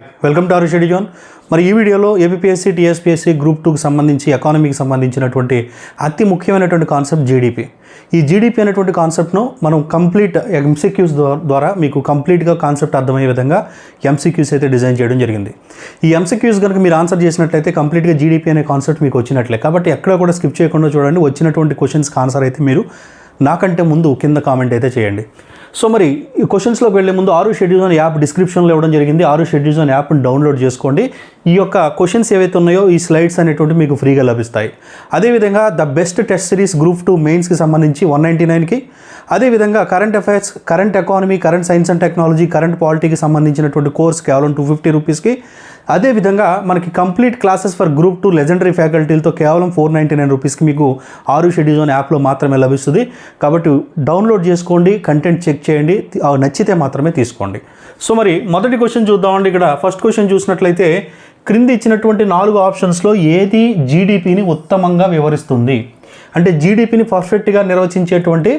Welcome to Arush zone మరి ఈ వీడియోలో ఏపీఎస్సీ టీఎస్పీఎస్సీ గ్రూప్ టూకి సంబంధించి ఎకానమీకి సంబంధించినటువంటి అతి ముఖ్యమైనటువంటి కాన్సెప్ట్ జీడిపి ఈ జీడిపి అనేటువంటి కాన్సెప్ట్ను మనం కంప్లీట్ ఎంసీక్యూస్ ద్వారా మీకు కంప్లీట్గా కాన్సెప్ట్ అర్థమయ్యే విధంగా ఎంసీక్యూస్ అయితే డిజైన్ చేయడం జరిగింది. ఈ ఎంసీక్యూస్ కనుక మీరు ఆన్సర్ చేసినట్లయితే కంప్లీట్గా జీడిపి అనే కాన్సెప్ట్ మీకు వచ్చినట్లే. కాబట్టి ఎక్కడ కూడా స్కిప్ చేయకుండా చూడండి. వచ్చినటువంటి క్వశ్చన్స్కి ఆన్సర్ అయితే మీరు నాకంటే ముందు కింద కామెంట్ అయితే చేయండి. సో మరి ఈ క్వశ్చన్స్లోకి వెళ్ళే ముందు ఆరు షెడ్యూల్ అనే యాప్ డిస్క్రిప్షన్లో ఇవ్వడం జరిగింది. ఆరు షెడ్యూల్స్ అనే యాప్ని డౌన్లోడ్ చేసుకోండి. ఈ యొక్క క్వశ్చన్స్ ఏవైతే ఉన్నాయో ఈ స్లైడ్స్ అనేటువంటి మీకు ఫ్రీగా లభిస్తాయి. అదేవిధంగా the best test series group two మెయిన్స్కి సంబంధించి వన్ నైంటీ నైన్కి అదేవిధంగా current affairs current economy current science and technology current పాలిటీకి సంబంధించినటువంటి కోర్స్ కేవలం టూ ఫిఫ్టీ రూపీస్కి అదేవిధంగా మనకి complete classes for group two legendary ఫ్యాకల్టీలతో కేవలం ఫోర్ నైంటీ నైన్ రూపీస్కి మీకు ఆరు షెడ్యూల్ యాప్లో మాత్రమే లభిస్తుంది. కాబట్టి డౌన్లోడ్ చేసుకోండి కంటెంట్ చెక్ చేయండి నచ్చితే మాత్రమే తీసుకోండి. సో మరి మొదటి క్వశ్చన్ చూద్దామండి ఇక్కడ. ఫస్ట్ క్వశ్చన్ చూసినట్లయితే క్రింది ఇచ్చినటువంటి నాలుగు ఆప్షన్స్లో ఏది జీడిపిని ఉత్తమంగా వివరిస్తుంది? అంటే జీడిపిని పర్ఫెక్ట్గా నిర్వచించేటువంటి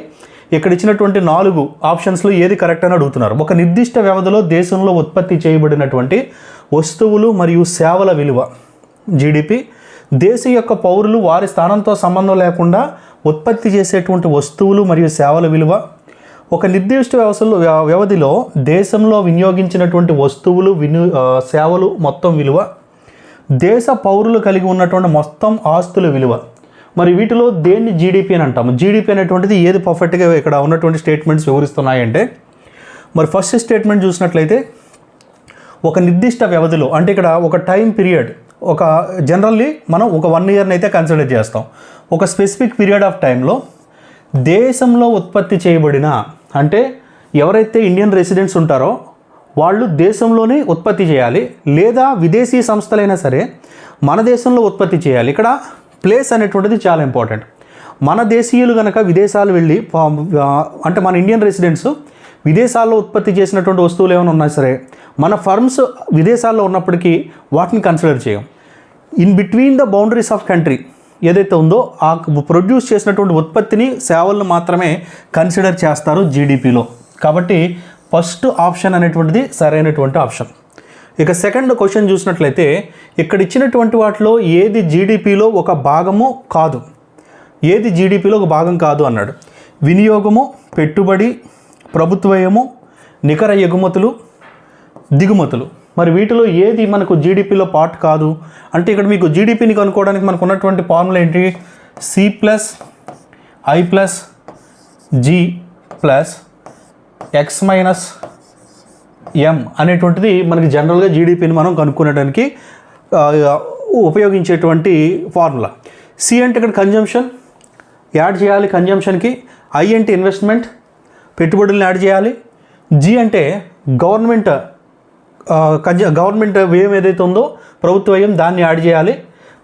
ఇక్కడ ఇచ్చినటువంటి నాలుగు ఆప్షన్స్లో ఏది కరెక్ట్ అని అడుగుతున్నారు. ఒక నిర్దిష్ట వ్యవధిలో దేశంలో ఉత్పత్తి చేయబడినటువంటి వస్తువులు మరియు సేవల విలువ. జీడిపి దేశం యొక్క పౌరులు వారి స్థానంతో సంబంధం లేకుండా ఉత్పత్తి చేసేటువంటి వస్తువులు మరియు సేవల విలువ. ఒక నిర్దిష్ట వ్యవస్థలో వ్యవధిలో దేశంలో వినియోగించినటువంటి వస్తువులు విని సేవలు మొత్తం విలువ. దేశ పౌరులు కలిగి ఉన్నటువంటి మొత్తం ఆస్తుల విలువ. మరి వీటిలో దేన్ని జీడిపి అని అంటాము? జీడిపి అనేటువంటిది ఏది పర్ఫెక్ట్గా ఇక్కడ ఉన్నటువంటి స్టేట్మెంట్స్ వివరిస్తున్నాయంటే మరి ఫస్ట్ స్టేట్మెంట్ చూసినట్లయితే ఒక నిర్దిష్ట వ్యవధిలో అంటే ఇక్కడ ఒక టైం పీరియడ్ ఒక జనరల్లీ మనం ఒక వన్ ఇయర్ని అయితే కన్సిడర్ చేస్తాం. ఒక స్పెసిఫిక్ పీరియడ్ ఆఫ్ టైంలో దేశంలో ఉత్పత్తి చేయబడిన అంటే ఎవరైతే ఇండియన్ రెసిడెంట్స్ ఉంటారో వాళ్ళు దేశంలోనే ఉత్పత్తి చేయాలి లేదా విదేశీ సంస్థలైనా సరే మన దేశంలో ఉత్పత్తి చేయాలి. ఇక్కడ ప్లేస్ అనేటువంటిది చాలా ఇంపార్టెంట్ మన దేశీయులు కనుక విదేశాలు వెళ్ళి అంటే మన ఇండియన్ రెసిడెంట్స్ విదేశాల్లో ఉత్పత్తి చేసినటువంటి వస్తువులు ఏమైనా ఉన్నా సరే మన ఫర్మ్స్ విదేశాల్లో ఉన్నప్పటికీ వాటిని కన్సిడర్ చేయం. In between the boundaries of country ఏదైతే ఉందో ఆ ప్రొడ్యూస్ చేసినటువంటి ఉత్పత్తిని సేవలను మాత్రమే కన్సిడర్ చేస్తారు జీడిపిలో కాబట్టి ఫస్ట్ ఆప్షన్ అనేటువంటిది సరైనటువంటి ఆప్షన్ ఇక సెకండ్ క్వశ్చన్ చూసినట్లయితే ఇక్కడ ఇచ్చినటువంటి వాటిలో ఏది జీడిపిలో ఒక భాగము కాదు. ఏది జీడిపిలో ఒక భాగం కాదు అన్నాడు. వినియోగము పెట్టుబడి ప్రభుత్వయము నికర ఎగుమతులు దిగుమతులు. మరి వీటిలో ఏది మనకు జీడిపిలో పార్ట్ కాదు? అంటే ఇక్కడ మీకు జీడిపిని కనుక్కోవడానికి మనకు ఉన్నటువంటి ఫార్ములా ఏంటి? C plus I plus G plus X minus M అనేటువంటిది మనకి జనరల్గా జీడిపిని మనం కనుక్కునేటానికి ఉపయోగించేటువంటి ఫార్ములా. సి అంటే ఇక్కడ కన్జంప్షన్ యాడ్ చేయాలి కన్జంప్షన్కి ఐ అంటే ఇన్వెస్ట్మెంట్ పెట్టుబడులను యాడ్ చేయాలి. జి అంటే గవర్నమెంట్ ఆ, గవర్నమెంట్ వ్యయం ఏదైతే ఉందో ప్రభుత్వ వ్యయం దాన్ని యాడ్ చేయాలి.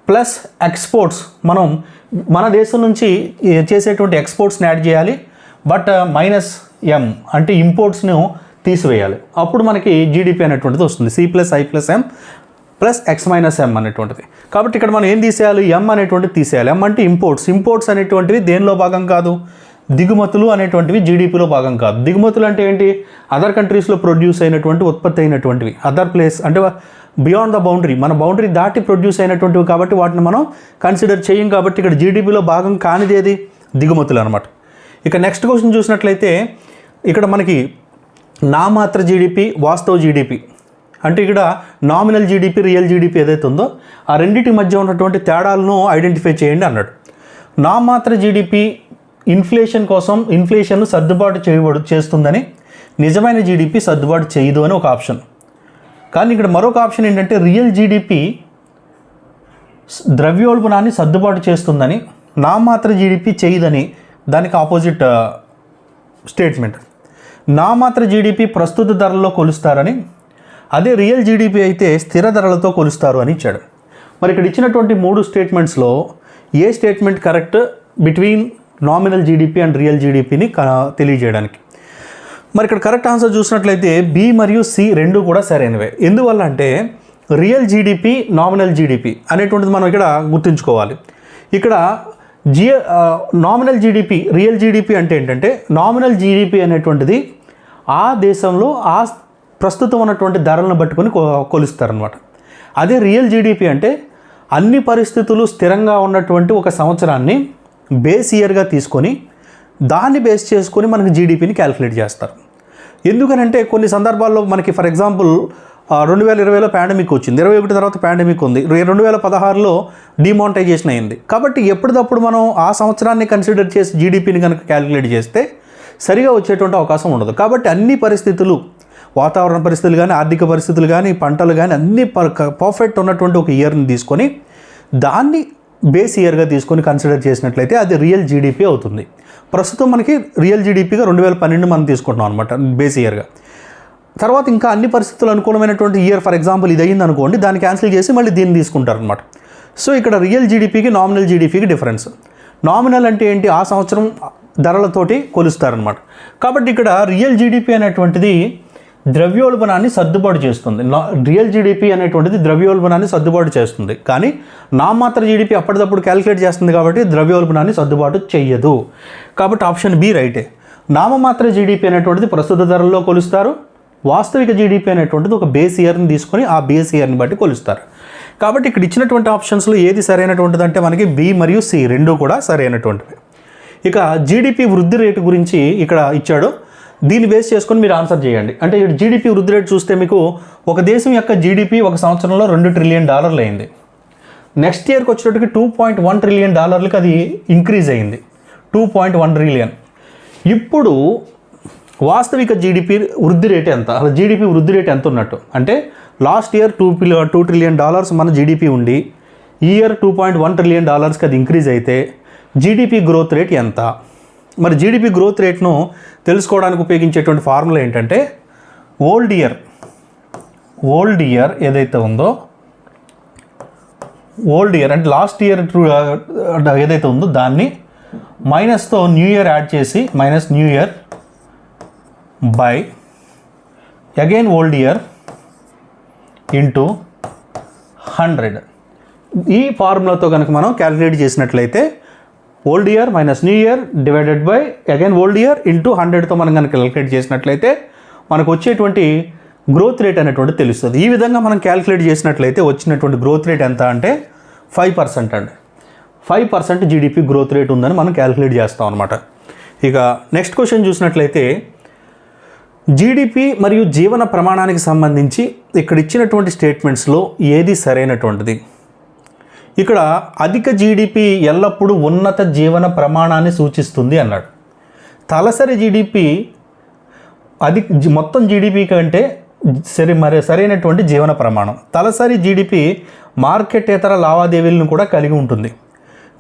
ప్లస్ ఎక్స్పోర్ట్స్ మనం మన దేశం నుంచి చేసేటువంటి ఎక్స్పోర్ట్స్ని యాడ్ చేయాలి. బట్ మైనస్ ఎం అంటే ఇంపోర్ట్స్ను తీసివేయాలి. అప్పుడు మనకి జీడిపి అనేటువంటిది వస్తుంది. C plus I plus M plus X minus M అనేటువంటిది. కాబట్టి ఇక్కడ మనం ఏం తీసేయాలి? ఎం అనేటువంటిది తీసేయాలి. ఎం అంటే ఇంపోర్ట్స్. ఇంపోర్ట్స్ అనేటువంటివి దేనిలో భాగం కాదు? దిగుమతులు అనేటువంటివి జీడిపిలో భాగం కాదు. దిగుమతులు అంటే ఏంటి? అదర్ కంట్రీస్లో ప్రొడ్యూస్ అయినటువంటి ఉత్పత్తి అయినటువంటివి. అదర్ ప్లేస్ అంటే బియాండ్ ద బౌండరీ మన బౌండరీ దాటి ప్రొడ్యూస్ అయినటువంటివి కాబట్టి వాటిని మనం కన్సిడర్ చేయం కాబట్టి ఇక్కడ జీడిపిలో భాగం కానిది ఏది? దిగుమతులు అనమాట ఇక నెక్స్ట్ క్వశ్చన్ చూసినట్లయితే ఇక్కడ మనకి నామాత్ర జీడిపి వాస్తవ జీడిపి అంటే ఇక్కడ నామినల్ జీడిపి రియల్ జీడిపి ఏదైతే ఉందో ఆ రెండింటి మధ్య ఉన్నటువంటి తేడాలను ఐడెంటిఫై చేయండి అన్నాడు. నామాత్ర జీడిపి ఇన్ఫ్లేషన్ కోసం ఇన్ఫ్లేషన్ సర్దుబాటు చేయబడు చేస్తుందని నిజమైన జీడిపి సర్దుబాటు చేయదు అని ఒక ఆప్షన్. కానీ ఇక్కడ మరొక ఆప్షన్ ఏంటంటే రియల్ జీడిపి ద్రవ్యోల్బణాన్ని సర్దుబాటు చేస్తుందని నామాత్ర జీడిపి చేయదని దానికి ఆపోజిట్ స్టేట్మెంట్. నామాత్ర జీడిపి ప్రస్తుత ధరల్లో కొలుస్తారని అదే రియల్ జీడిపి అయితే స్థిర ధరలతో కొలుస్తారు అని ఇచ్చాడు. మరి ఇక్కడ ఇచ్చినటువంటి మూడు స్టేట్మెంట్స్లో ఏ statement correct between nominal GDP and real జీడిపిని తెలియజేయడానికి. మరి ఇక్కడ కరెక్ట్ ఆన్సర్ చూసినట్లయితే బి మరియు సి రెండు కూడా సరైనవే. ఎందువల్ల అంటే రియల్ జీడిపి నామినల్ జీడిపి అనేటువంటిది మనం ఇక్కడ గుర్తుంచుకోవాలి. ఇక్కడ G nominal GDP real GDP అంటే ఏంటంటే నామినల్ జీడిపి అనేటువంటిది ఆ దేశంలో ఆ ప్రస్తుతం ఉన్నటువంటి ధరలను పట్టుకొని కొలుస్తారనమాట అదే రియల్ జీడిపి అంటే అన్ని పరిస్థితులు స్థిరంగా ఉన్నటువంటి ఒక సంవత్సరాన్ని బేస్ ఇయర్గా తీసుకొని దాన్ని బేస్ చేసుకొని మనకి జీడిపిని క్యాలిక్యులేట్ చేస్తారు. ఎందుకనంటే కొన్ని సందర్భాల్లో మనకి ఫర్ ఎగ్జాంపుల్ రెండు వేల ఇరవైలో పాండమిక్ వచ్చింది. ఇరవై ఒకటి తర్వాత పాండమిక్ ఉంది. రెండు వేల పదహారులో డిమానిటైజేషన్ అయింది. కాబట్టి ఎప్పటికప్పుడు మనం ఆ సంవత్సరాన్ని కన్సిడర్ చేసి జీడిపిని కనుక క్యాలిక్యులేట్ చేస్తే సరిగా వచ్చేటువంటి అవకాశం ఉండదు. కాబట్టి అన్ని పరిస్థితులు వాతావరణ పరిస్థితులు కానీ ఆర్థిక పరిస్థితులు కానీ పంటలు కానీ అన్ని పర్ఫెక్ట్ ఉన్నటువంటి ఒక ఇయర్ని తీసుకొని దాన్ని బేస్ ఇయర్గా తీసుకొని కన్సిడర్ చేసినట్లయితే అది రియల్ జీడిపి అవుతుంది. ప్రస్తుతం మనకి రియల్ జీడిపిగా రెండు వేల పన్నెండు మనం తీసుకుంటున్నాం అనమాట బేస్ ఇయర్గా. తర్వాత ఇంకా అన్ని పరిస్థితులు అనుకూలమైనటువంటి ఇయర్ ఫర్ ఎగ్జాంపుల్ ఇది అయింది అనుకోండి దాన్ని క్యాన్సిల్ చేసి మళ్ళీ దీన్ని తీసుకుంటారు అనమాట సో ఇక్కడ రియల్ జీడిపికి నామినల్ జీడిపికి డిఫరెన్స్. నామినల్ అంటే ఏంటి? ఆ సంవత్సరం ధరలతోటి కొలుస్తారనమాట కాబట్టి ఇక్కడ రియల్ జీడిపి అనేటువంటిది ద్రవ్యోల్బణాన్ని సర్దుబాటు చేస్తుంది. నా రియల్ జీడిపి అనేటువంటిది ద్రవ్యోల్బణాన్ని సర్దుబాటు చేస్తుంది. కానీ నామాత్ర జీడిపి అప్పటిదప్పుడు క్యాలిక్యులేట్ చేస్తుంది కాబట్టి ద్రవ్యోల్బణాన్ని సర్దుబాటు చేయదు కాబట్టి ఆప్షన్ బి రైటే. నామమాత్ర జీడిపి అనేటువంటిది ప్రస్తుత ధరల్లో కొలుస్తారు. వాస్తవిక జీడిపి అనేటువంటిది ఒక బేస్ ఇయర్ని తీసుకొని ఆ బేస్ ఇయర్ని బట్టి కొలుస్తారు. కాబట్టి ఇక్కడ ఇచ్చినటువంటి ఆప్షన్స్లో ఏది సరైనటువంటిది అంటే మనకి బి మరియు సి రెండు కూడా సరైనటువంటివి. ఇక జీడిపి వృద్ధి రేటు గురించి ఇక్కడ ఇచ్చాడు. దీన్ని బేస్ చేసుకొని మీరు ఆన్సర్ చేయండి. అంటే జీడిపి వృద్ధి రేటు చూస్తే మీకు ఒక దేశం యొక్క జీడిపి ఒక సంవత్సరంలో రెండు ట్రిలియన్ డాలర్లు అయింది. నెక్స్ట్ ఇయర్కి వచ్చేటప్పటికి టూ పాయింట్ వన్ ట్రిలియన్ డాలర్లకి అది ఇంక్రీజ్ అయింది. టూ పాయింట్ వన్ ట్రిలియన్ ఇప్పుడు వాస్తవిక జీడిపి వృద్ధి రేటు ఎంత? అసలు జీడిపి వృద్ధి రేటు ఎంత ఉన్నట్టు? అంటే last year two two trillion dollars మన జీడిపి ఉండి ఈ year two point one trillion డాలర్స్కి అది ఇంక్రీజ్ అయితే జీడిపి గ్రోత్ రేట్ ఎంత? మరి జీడిపి గ్రోత్ రేట్ను తెలుసుకోవడానికి ఉపయోగించేటువంటి ఫార్ములా ఏంటంటే ఓల్డ్ ఇయర్ ఓల్డ్ ఇయర్ ఏదైతే ఉందో ఓల్డ్ ఇయర్ అంటే లాస్ట్ ఇయర్ ఏదైతే ఉందో దాన్ని మైనస్తో న్యూ ఇయర్ యాడ్ చేసి minus new year by again old year into hundred ఈ ఫార్ములాతో కనుక మనం క్యాలిక్యులేట్ చేసినట్లయితే old year minus new year divided by again old year into హండ్రెడ్తో మనం కనుక క్యాలిక్యులేట్ చేసినట్లయితే మనకు వచ్చేటువంటి గ్రోత్ రేట్ అనేటువంటి తెలుస్తుంది. ఈ విధంగా మనం క్యాలిక్యులేట్ చేసినట్లయితే వచ్చినటువంటి గ్రోత్ రేట్ ఎంత అంటే ఫైవ్ పర్సెంట్ అండి. Five percent GDP growth rate ఉందని మనం క్యాలిక్యులేట్ చేస్తాం అనమాట ఇక నెక్స్ట్ క్వశ్చన్ చూసినట్లయితే జీడిపి మరియు జీవన ప్రమాణానికి సంబంధించి ఇక్కడ ఇచ్చినటువంటి స్టేట్మెంట్స్లో ఏది సరైనటువంటిది? ఇక్కడ అధిక జీడిపి ఎల్లప్పుడూ ఉన్నత జీవన ప్రమాణాన్ని సూచిస్తుంది అన్నాడు. తలసరి జీడిపి అది మొత్తం జీడిపి కంటే సరి మరి సరైనటువంటి జీవన ప్రమాణం. తలసరి జీడిపి మార్కెటేతర లావాదేవీలను కూడా కలిగి ఉంటుంది.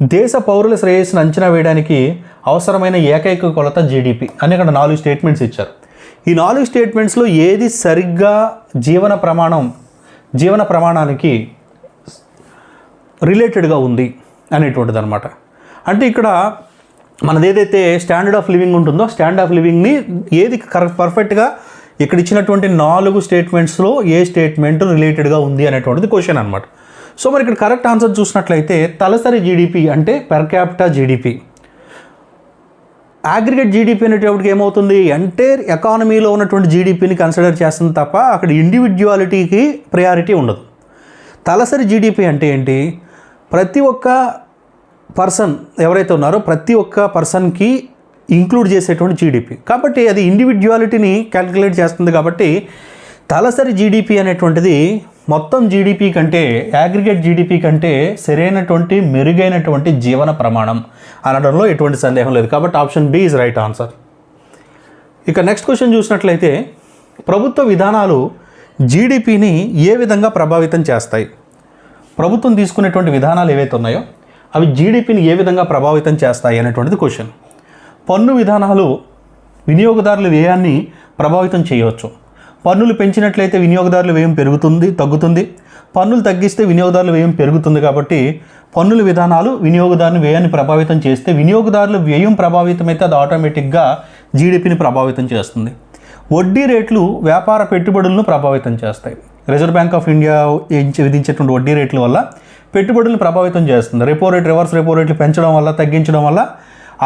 దేశ పౌరుల శ్రేయస్సును అంచనా వేయడానికి అవసరమైన ఏకైక కొలత జీడిపి అని ఇక్కడ నాలుగు స్టేట్మెంట్స్ ఇచ్చారు. ఈ నాలుగు స్టేట్మెంట్స్లో ఏది సరిగ్గా జీవన ప్రమాణం జీవన ప్రమాణానికి రిలేటెడ్గా ఉంది అనేటువంటిది అనమాట అంటే ఇక్కడ మనది ఏదైతే స్టాండర్డ్ ఆఫ్ లివింగ్ ఉంటుందో స్టాండర్డ్ ఆఫ్ లివింగ్ని ఏది కరెక్ట్ పర్ఫెక్ట్గా ఇక్కడ ఇచ్చినటువంటి నాలుగు స్టేట్మెంట్స్లో ఏ స్టేట్మెంట్ రిలేటెడ్గా ఉంది అనేటువంటిది క్వశ్చన్ అనమాట సో మరి ఇక్కడ కరెక్ట్ ఆన్సర్ చూసినట్లయితే తలసరి జీడిపి అంటే per capita GDP aggregate GDP అనేటప్పటికి ఏమవుతుంది? ఎంటైర్ ఎకానమీలో ఉన్నటువంటి జీడిపిని కన్సిడర్ చేస్తుంది తప్ప అక్కడ ఇండివిజువాలిటీకి ప్రయారిటీ ఉండదు. తలసరి జీడిపి అంటే ఏంటి? ప్రతి ఒక్క పర్సన్ ఎవరైతే ఉన్నారో ప్రతి ఒక్క పర్సన్కి ఇంక్లూడ్ చేసేటువంటి జీడిపి. కాబట్టి అది ఇండివిజువాలిటీని క్యాలిక్యులేట్ చేస్తుంది కాబట్టి తలసరి జీడిపి అనేటువంటిది మొత్తం జీడిపి కంటే అగ్రిగేట్ జీడిపి కంటే సరైనటువంటి మెరుగైనటువంటి జీవన ప్రమాణం అనడంలో ఎటువంటి సందేహం లేదు. కాబట్టి option B is right answer. ఇక నెక్స్ట్ క్వశ్చన్ చూసినట్లయితే ప్రభుత్వ విధానాలు జీడిపిని ఏ విధంగా ప్రభావితం చేస్తాయి? ప్రభుత్వం తీసుకునేటువంటి విధానాలు ఏవైతే ఉన్నాయో అవి జీడిపిని ఏ విధంగా ప్రభావితం చేస్తాయి అనేటువంటిది క్వశ్చన్ పన్ను విధానాలు వినియోగదారుల వ్యయాన్ని ప్రభావితం చేయవచ్చు. పన్నులు పెంచినట్లయితే వినియోగదారుల వ్యయం పెరుగుతుంది తగ్గుతుంది. పన్నులు తగ్గిస్తే వినియోగదారుల వ్యయం పెరుగుతుంది కాబట్టి పన్నుల విధానాలు వినియోగదారుని వ్యయాన్ని ప్రభావితం చేస్తే వినియోగదారుల వ్యయం ప్రభావితమైతే అది ఆటోమేటిక్గా జీడిపిని ప్రభావితం చేస్తుంది. వడ్డీ రేట్లు వ్యాపార పెట్టుబడులను ప్రభావితం చేస్తాయి. రిజర్వ్ బ్యాంక్ ఆఫ్ ఇండియా విధించేటువంటి వడ్డీ రేట్ల వల్ల పెట్టుబడులను ప్రభావితం చేస్తుంది. రెపో రేట్ రివర్స్ రెపో రేట్లు పెంచడం వల్ల తగ్గించడం వల్ల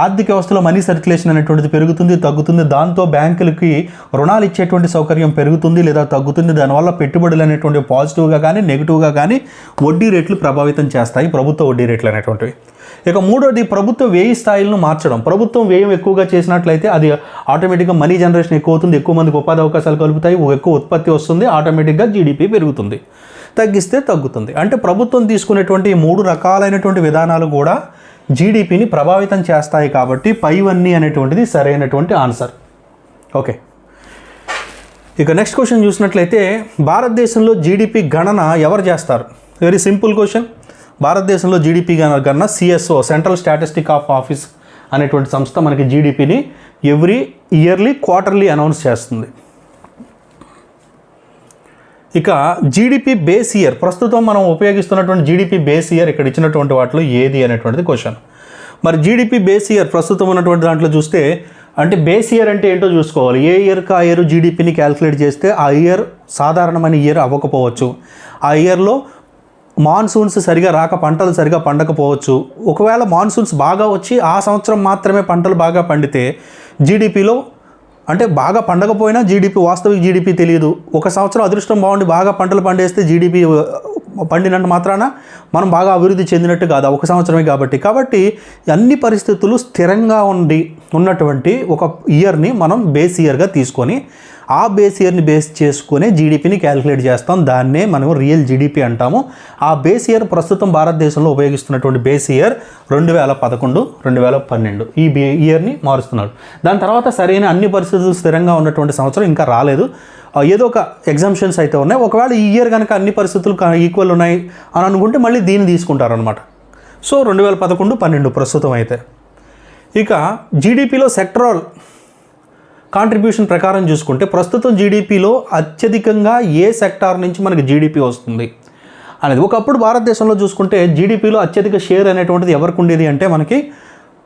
ఆర్థిక వ్యవస్థలో మనీ సర్క్యులేషన్ అనేటువంటిది పెరుగుతుంది తగ్గుతుంది. దాంతో బ్యాంకులకి రుణాలు ఇచ్చేటువంటి సౌకర్యం పెరుగుతుంది లేదా తగ్గుతుంది. దానివల్ల పెట్టుబడులు అనేటువంటి పాజిటివ్గా కానీ నెగిటివ్గా కానీ వడ్డీ రేట్లు ప్రభావితం చేస్తాయి ప్రభుత్వ వడ్డీ రేట్లు అనేటువంటివి. ఇక మూడోది ప్రభుత్వ వ్యయ స్థాయిలను మార్చడం. ప్రభుత్వం వ్యయం ఎక్కువగా చేసినట్లయితే అది ఆటోమేటిక్గా మనీ జనరేషన్ ఎక్కువ అవుతుంది ఎక్కువ మందికి ఉపాధి అవకాశాలు కలుపుతాయి ఎక్కువ ఉత్పత్తి వస్తుంది ఆటోమేటిక్గా జీడిపి పెరుగుతుంది తగ్గిస్తే తగ్గుతుంది. అంటే ప్రభుత్వం తీసుకునేటువంటి ఈ మూడు రకాలైనటువంటి విధానాలు కూడా జీడిపిని ప్రభావితం చేస్తాయి కాబట్టి పైవన్నీ అనేటువంటిది సరైనటువంటి ఆన్సర్. ఓకే. ఇక నెక్స్ట్ క్వశ్చన్ చూసినట్లయితే భారతదేశంలో జీడిపి గణన ఎవరు చేస్తారు? Very simple question. భారతదేశంలో జీడిపి కన్నా CSO central statistic of office అనేటువంటి సంస్థ మనకి జీడిపిని ఎవ్రీ ఇయర్లీ క్వార్టర్లీ అనౌన్స్ చేస్తుంది. ఇక జీడిపి బేస్ ఇయర్ ప్రస్తుతం మనం ఉపయోగిస్తున్నటువంటి జీడిపి బేస్ ఇయర్ ఇక్కడ ఇచ్చినటువంటి వాటిలో ఏది అనేటువంటిది క్వశ్చన్ మరి జీడిపి బేస్ ఇయర్ ప్రస్తుతం ఉన్నటువంటి దాంట్లో చూస్తే అంటే బేస్ ఇయర్ అంటే ఏంటో చూసుకోవాలి. ఏ ఇయర్కి ఆ ఇయర్ జీడిపిని క్యాలిక్యులేట్ చేస్తే ఆ ఇయర్ సాధారణమైన ఇయర్ అవ్వకపోవచ్చు. ఆ ఇయర్లో మాన్సూన్స్ సరిగా రాక పంటలు సరిగా పండకపోవచ్చు. ఒకవేళ మాన్సూన్స్ బాగా వచ్చి ఆ సంవత్సరం మాత్రమే పంటలు బాగా పండితే జీడిపిలో అంటే బాగా పండకపోయినా జీడిపి వాస్తవిక జీడిపి తెలియదు. ఒక సంవత్సరం అదృష్టం బాగుండి బాగా పంటలు పండేస్తే జీడిపి పండినంత మాత్రాన మనం బాగా అభివృద్ధి చెందినట్టు కాదు. ఒక సంవత్సరమే కాబట్టి. కాబట్టి అన్ని పరిస్థితులు స్థిరంగా ఉండి ఉన్నటువంటి ఒక ఇయర్ని మనం బేస్ ఇయర్గా తీసుకొని ఆ బేస్ ఇయర్ని బేస్ చేసుకుని జీడిపిని క్యాలిక్యులేట్ చేస్తాం. దాన్నే మనం రియల్ జీడిపి అంటాము. ఆ బేస్ ఇయర్ ప్రస్తుతం భారతదేశంలో ఉపయోగిస్తున్నటువంటి బేస్ ఇయర్ రెండు వేల పదకొండు రెండు వేల పన్నెండు. ఈ బే ఇయర్ని మారుస్తున్నాడు. దాని తర్వాత సరైన అన్ని పరిస్థితులు స్థిరంగా ఉన్నటువంటి సంవత్సరం ఇంకా రాలేదు. ఏదో ఒక ఎగ్జామ్షన్స్ అయితే ఉన్నాయి. ఒకవేళ ఈ ఇయర్ కనుక అన్ని పరిస్థితులు ఈక్వల్ ఉన్నాయి అని అనుకుంటే మళ్ళీ దీన్ని తీసుకుంటారనమాట సో రెండు వేల పదకొండు పన్నెండు ప్రస్తుతం అయితే. ఇక జీడిపిలో సెక్టరల్ కాంట్రిబ్యూషన్ ప్రకారం చూసుకుంటే ప్రస్తుతం జీడిపిలో అత్యధికంగా ఏ సెక్టార్ నుంచి మనకి జీడిపి వస్తుంది అనేది ఒకప్పుడు భారతదేశంలో చూసుకుంటే జీడిపిలో అత్యధిక షేర్ అనేటువంటిది ఎవరికి ఉండేది అంటే మనకి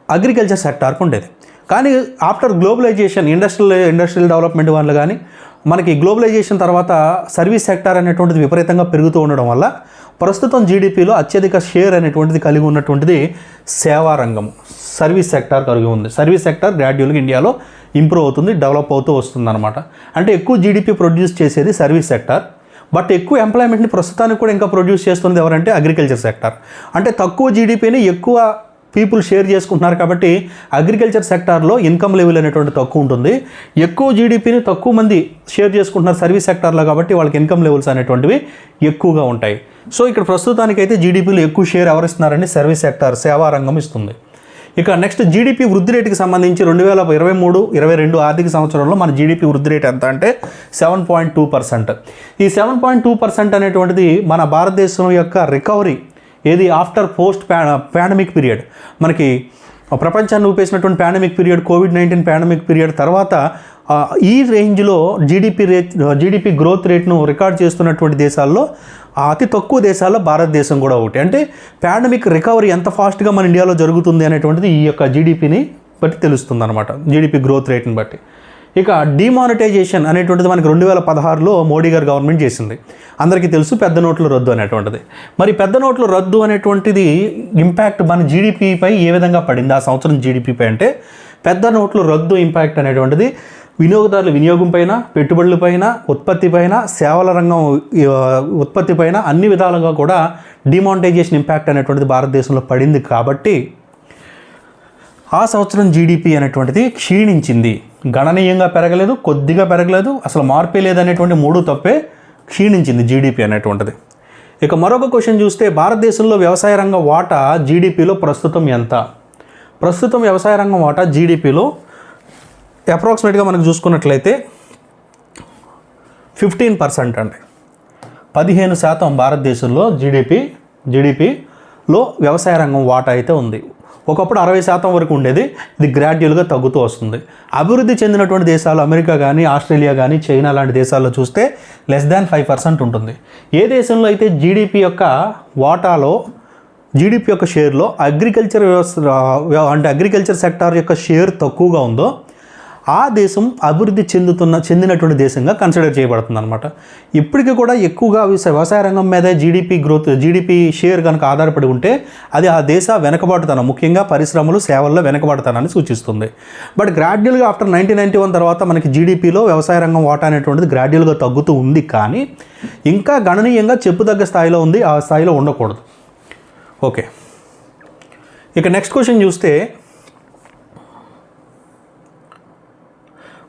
అగ్రికల్చర్ సెక్టార్కి ఉండేది. కానీ after globalisation industrial industrial development వల్ల కానీ మనకి గ్లోబలైజేషన్ తర్వాత సర్వీస్ సెక్టార్ అనేటువంటిది విపరీతంగా పెరుగుతూ ఉండడం వల్ల ప్రస్తుతం జీడిపిలో అత్యధిక షేర్ అనేటువంటిది కలిగి ఉన్నటువంటిది సేవా రంగం సర్వీస్ సెక్టార్ కలిగి ఉంది. సర్వీస్ సెక్టార్ గ్రాడ్యువల్గా ఇండియాలో ఇంప్రూవ్ అవుతుంది డెవలప్ అవుతూ వస్తుంది అనమాట అంటే ఎక్కువ జీడిపి ప్రొడ్యూస్ చేసేది సర్వీస్ సెక్టార్. బట్ ఎక్కువ ఎంప్లాయ్మెంట్ని ప్రస్తుతానికి కూడా ఇంకా ప్రొడ్యూస్ చేస్తుంది ఎవరంటే అగ్రికల్చర్ సెక్టార్. అంటే తక్కువ జీడిపిని ఎక్కువ పీపుల్ షేర్ చేసుకుంటున్నారు కాబట్టి అగ్రికల్చర్ సెక్టార్లో ఇన్కమ్ లెవెల్ అనేటువంటి తక్కువ ఉంటుంది. ఎక్కువ జీడిపిని తక్కువ మంది షేర్ చేసుకుంటున్నారు సర్వీస్ సెక్టార్లో కాబట్టి వాళ్ళకి ఇన్కమ్ లెవెల్స్ అనేటువంటివి ఎక్కువగా ఉంటాయి. సో ఇక్కడ ప్రస్తుతానికైతే జీడిపిలో ఎక్కువ షేర్ ఎవరిస్తున్నారని సర్వీస్ సెక్టార్ సేవా రంగం ఇస్తుంది. ఇక నెక్స్ట్ జీడిపి వృద్ధి రేటుకి సంబంధించి రెండు వేల ఇరవై మూడు ఇరవై రెండు ఆర్థిక సంవత్సరంలో మన జీడిపి వృద్ధి రేట్ ఎంత అంటే సెవెన్ పాయింట్ టూ పర్సెంట్. ఈ సెవెన్ పాయింట్ టూ పర్సెంట్ అనేటువంటిది మన భారతదేశం యొక్క రికవరీ ఏది ఆఫ్టర్ పోస్ట్ పాండమిక్ పీరియడ్. మనకి ప్రపంచాన్ని ఊపేసినటువంటి pandemic period covid nineteen pandemic period తర్వాత ఈ రేంజ్లో జీడిపి రేట్ జీడిపి గ్రోత్ రేట్ను రికార్డ్ చేస్తున్నటువంటి దేశాల్లో అతి తక్కువ దేశాల్లో భారతదేశం కూడా ఒకటి. అంటే పాండమిక్ రికవరీ ఎంత ఫాస్ట్గా మన ఇండియాలో జరుగుతుంది అనేటువంటిది ఈ యొక్క జీడిపిని బట్టి తెలుస్తుంది అనమాట జీడిపి గ్రోత్ రేట్ని బట్టి. ఇక డిమానిటైజేషన్ అనేటువంటిది మనకి రెండు వేల పదహారులో మోడీ గారు గవర్నమెంట్ చేసింది. అందరికీ తెలుసు పెద్ద నోట్ల రద్దు అనేటువంటిది. మరి పెద్ద నోట్ల రద్దు అనేటువంటిది ఇంపాక్ట్ మన జీడిపిపై ఏ విధంగా పడింది? ఆ సంవత్సరం జీడిపిపై అంటే పెద్ద నోట్ల రద్దు ఇంపాక్ట్ అనేటువంటిది వినియోగదారుల వినియోగం పైన పెట్టుబడుల పైన ఉత్పత్తి పైన సేవల రంగం ఉత్పత్తి పైన అన్ని విధాలుగా కూడా డిమానిటైజేషన్ ఇంపాక్ట్ అనేటువంటిది భారతదేశంలో పడింది కాబట్టి ఆ సంవత్సరం జీడిపి అనేటువంటిది క్షీణించింది. గణనీయంగా పెరగలేదు కొద్దిగా పెరగలేదు అసలు మార్పే లేదనేటువంటి మూడు తప్పే క్షీణించింది జీడిపి అనేటువంటిది. ఇక మరొక క్వశ్చన్ చూస్తే భారతదేశంలో వ్యవసాయ రంగం వాటా జీడిపిలో ప్రస్తుతం ఎంత? ప్రస్తుతం వ్యవసాయ రంగం వాటా జీడిపిలో అప్రాక్సిమేట్గా మనకు చూసుకున్నట్లయితే ఫిఫ్టీన్ పర్సెంట్ అండి. పదిహేను శాతం భారతదేశంలో జీడిపి జీడిపిలో వ్యవసాయ రంగం వాటా అయితే ఉంది. ఒకప్పుడు అరవై శాతం వరకు ఉండేది ఇది గ్రాడ్యువల్గా తగ్గుతూ వస్తుంది. అభివృద్ధి చెందినటువంటి దేశాలు అమెరికా కానీ ఆస్ట్రేలియా కానీ చైనా లాంటి దేశాల్లో చూస్తే లెస్ దాన్ ఫైవ్ పర్సెంట్ ఉంటుంది. ఏ దేశంలో అయితే జీడిపి యొక్క వాటాలో జీడిపి యొక్క షేర్లో అగ్రికల్చర్ వ్యవస్థ అంటే అగ్రికల్చర్ సెక్టార్ యొక్క షేర్ తక్కువగా ఉందో ఆ దేశం అభివృద్ధి చెందుతున్న చెందినటువంటి దేశంగా కన్సిడర్ చేయబడుతుంది అనమాట ఇప్పటికీ కూడా ఎక్కువగా వ్యవసాయ రంగం మీద జీడిపి గ్రోత్ జీడిపి షేర్ కనుక ఆధారపడి ఉంటే అది ఆ దేశ వెనకబాటుతనం ముఖ్యంగా పరిశ్రమలు సేవల్లో వెనకబాటుతనాన్ని సూచిస్తుంది. బట్ గ్రాడ్యువల్గా ఆఫ్టర్ నైన్టీన్ నైన్టీ వన్ తర్వాత మనకి జీడిపిలో వ్యవసాయ రంగం వాటా అనేటువంటిది గ్రాడ్యువల్గా తగ్గుతూ ఉంది కానీ ఇంకా గణనీయంగా చెప్పుదగ్గ స్థాయిలో ఉంది ఆ స్థాయిలో ఉండకూడదు. ఓకే ఇక నెక్స్ట్ క్వశ్చన్ చూస్తే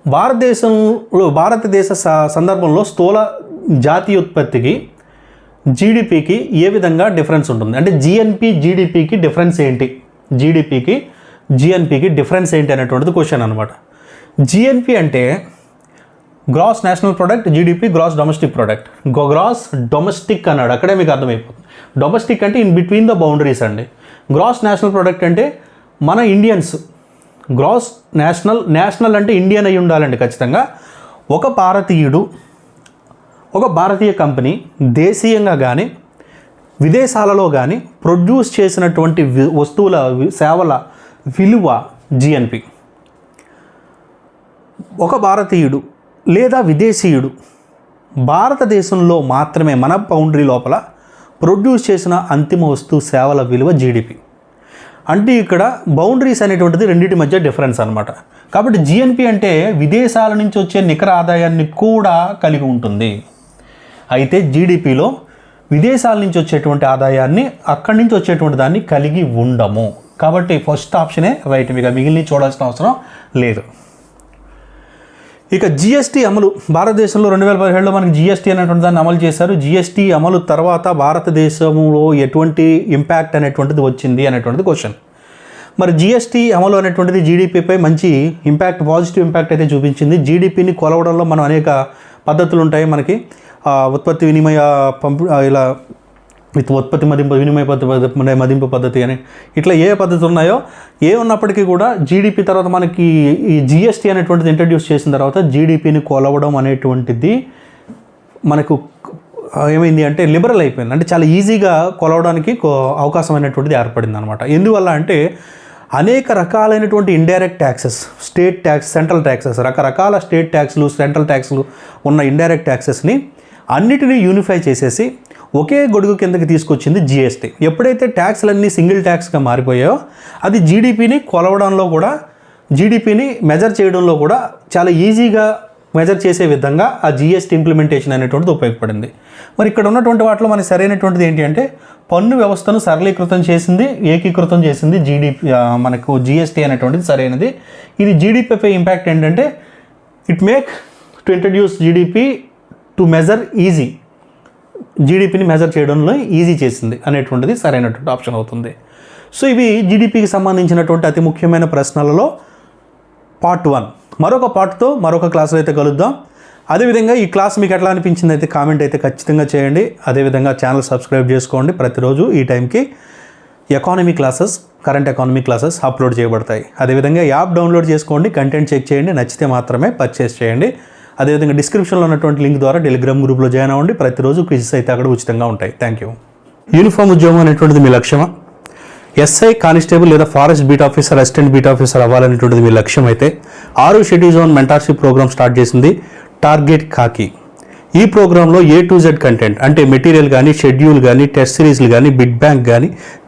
భారతదేశంలో భారతదేశ స- సందర్భంలో స్థూల జాతీయోత్పత్తికి జీడిపికి ఏ విధంగా డిఫరెన్స్ ఉంటుంది? అంటే జిఎన్పి జీడిపికి డిఫరెన్స్ ఏంటి? జీడిపికి జిఎన్పికి డిఫరెన్స్ ఏంటి అనేటువంటిది క్వశ్చన్ అనమాట జిఎన్పి అంటే gross national product GDP gross domestic product. Gross domestic అన్నాడు. అక్కడే మీకు అర్థమైపోతుంది. డొమెస్టిక్ అంటే ఇన్ బిట్వీన్ ద బౌండరీస్ అండి. గ్రాస్ నేషనల్ ప్రోడక్ట్ అంటే మన ఇండియన్స్ గ్రాస్ నేషనల్ నేషనల్ అంటే ఇండియన్ అయి ఉండాలండి ఖచ్చితంగా. ఒక భారతీయుడు ఒక భారతీయ కంపెనీ దేశీయంగా కానీ విదేశాలలో కానీ ప్రొడ్యూస్ చేసినటువంటి వస్తువుల సేవల విలువ జిఎన్పి ఒక భారతీయుడు లేదా విదేశీయుడు భారతదేశంలో మాత్రమే మన బౌండరీ లోపల ప్రొడ్యూస్ చేసిన అంతిమ వస్తువు సేవల విలువ జీడిపి అంటే ఇక్కడ బౌండరీస్ అనేటువంటిది రెండింటి మధ్య డిఫరెన్స్ అనమాట కాబట్టి జిఎన్పి అంటే విదేశాల నుంచి వచ్చే నికర ఆదాయాన్ని కూడా కలిగి ఉంటుంది. అయితే జీడిపిలో విదేశాల నుంచి వచ్చేటువంటి ఆదాయాన్ని అక్కడి నుంచి వచ్చేటువంటి దాన్ని కలిగి ఉండము. కాబట్టి ఫస్ట్ ఆప్షనే రైట్ మీకు మిగిలిన చూడాల్సిన అవసరం లేదు. ఇక జిఎస్టీ అమలు. భారతదేశంలో రెండు వేల పదిహేడులో మనకి జిఎస్టీ అనేటువంటి దాన్ని అమలు చేశారు. జిఎస్టీ అమలు తర్వాత భారతదేశంలో ఎటువంటి ఇంపాక్ట్ అనేటువంటిది వచ్చింది అనేటువంటిది క్వశ్చన్ మరి జిఎస్టీ అమలు అనేటువంటిది జీడిపిపై మంచి ఇంపాక్ట్ పాజిటివ్ ఇంపాక్ట్ అయితే చూపించింది. జీడిపిని కొలవడంలో మనం అనేక పద్ధతులు ఉంటాయి. మనకి ఉత్పత్తి వినిమయ పంపు ఇలా విత్ ఉత్పత్తి మదింపు వినిమయ పద్ధతి మదింపు పద్ధతి అని. ఇట్లా ఏ పద్ధతులు ఉన్నాయో ఏ ఉన్నప్పటికీ కూడా జీడిపి తర్వాత మనకి ఈ జిఎస్టీ అనేటువంటిది ఇంట్రడ్యూస్ చేసిన తర్వాత జీడిపిని కొలవడం అనేటువంటిది మనకు ఏమైంది అంటే లిబరల్ అయిపోయింది. అంటే చాలా ఈజీగా కొలవడానికి కో- అవకాశం అనేటువంటిది ఏర్పడింది అనమాట ఎందువల్ల అంటే అనేక రకాలైనటువంటి indirect taxes state tax central taxes రకరకాల స్టేట్ ట్యాక్స్లు సెంట్రల్ ట్యాక్స్లు ఉన్న ఇండైరెక్ట్ ట్యాక్సెస్ని అన్నిటినీ యూనిఫై చేసేసి ఒకే గొడుగు కిందకి తీసుకొచ్చింది జిఎస్టీ ఎప్పుడైతే ట్యాక్స్లన్నీ సింగిల్ ట్యాక్స్గా మారిపోయాయో అది జీడిపిని కొలవడంలో కూడా జీడిపిని మెజర్ చేయడంలో కూడా చాలా ఈజీగా మెజర్ చేసే విధంగా ఆ జిఎస్టీ ఇంప్లిమెంటేషన్ అనేటువంటిది ఉపయోగపడింది. మరి ఇక్కడ ఉన్నటువంటి వాటిలో మనకి సరైనటువంటిది ఏంటి అంటే పన్ను వ్యవస్థను సరళీకృతం చేసింది ఏకీకృతం చేసింది జీడిపి మనకు జిఎస్టీ అనేటువంటిది సరైనది. ఇది జీడిపిపై ఇంపాక్ట్ ఏంటంటే it make to introduce GDP to measure easy జీడిపిని measure చేయడంలో ఈజీ చేసింది అనేటువంటిది సరైనటువంటి ఆప్షన్ అవుతుంది. సో ఇవి జీడిపికి సంబంధించినటువంటి అతి ముఖ్యమైన ప్రశ్నలలో పార్ట్ వన్ మరొక పార్ట్తో మరొక క్లాసులో అయితే కలుద్దాం. అదేవిధంగా ఈ క్లాస్ మీకు ఎట్లా అనిపించింది అయితే కామెంట్ అయితే ఖచ్చితంగా చేయండి. అదేవిధంగా ఛానల్ సబ్స్క్రైబ్ చేసుకోండి. ప్రతిరోజు ఈ టైంకి economy classes current economy classes upload చేయబడతాయి. అదేవిధంగా యాప్ డౌన్లోడ్ చేసుకోండి. కంటెంట్ చెక్ చేయండి. నచ్చితే మాత్రమే పర్చేస్ చేయండి. అదేవిధంగా డిస్క్రిప్షన్లో ఉన్నటువంటి లింక్ ద్వారా టెలిగ్రామ్ గ్రూప్లో జాయిన్ అవ్వండి. ప్రతిరోజు క్విజెస్ అయితే అక్కడ ఉచితంగా ఉంటాయి. థ్యాంక్ యూ యూనిఫామ్ ఉద్యోగం అనేటువంటిది మీ లక్ష్యమా? ఎస్ఐ కానిస్టేబుల్ లేదా forest beat officer assistant beat officer అవ్వాలనేటువంటిది మీ లక్ష్యం అయితే ఆరు schedule zone mentorship programme start చేసింది టార్గెట్ కాకి ఈ ప్రోగ్రాంలో ఏ టు జెడ్ కంటెంట్ అంటే మెటీరియల్ కానీ షెడ్యూల్ కానీ టెస్ట్ సిరీస్లు కానీ బిడ్ బ్యాంక్ కానీ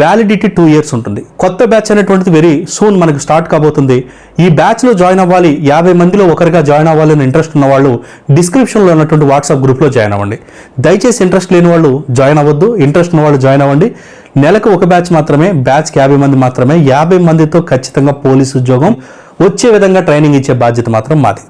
వ్యాలిడిటీ టూ ఇయర్స్ ఉంటుంది. కొత్త బ్యాచ్ అనేటువంటిది వెరీ సూన్ మనకు స్టార్ట్ కాబోతుంది. ఈ బ్యాచ్లో జాయిన్ అవ్వాలి యాభై మందిలో ఒకరిగా జాయిన్ అవ్వాలని ఇంట్రెస్ట్ ఉన్న వాళ్ళు డిస్క్రిప్షన్లో ఉన్నటువంటి వాట్సాప్ గ్రూప్లో జాయిన్ అవ్వండి. దయచేసి ఇంట్రెస్ట్ లేని వాళ్ళు జాయిన్ అవ్వద్దు. ఇంట్రెస్ట్ ఉన్న వాళ్ళు జాయిన్ అవ్వండి. నెలకు ఒక బ్యాచ్ మాత్రమే బ్యాచ్కి యాభై మంది మాత్రమే యాభై మందితో ఖచ్చితంగా పోలీస్ ఉద్యోగం వచ్చే విధంగా ట్రైనింగ్ ఇచ్చే బాధ్యత మాత్రం మాది.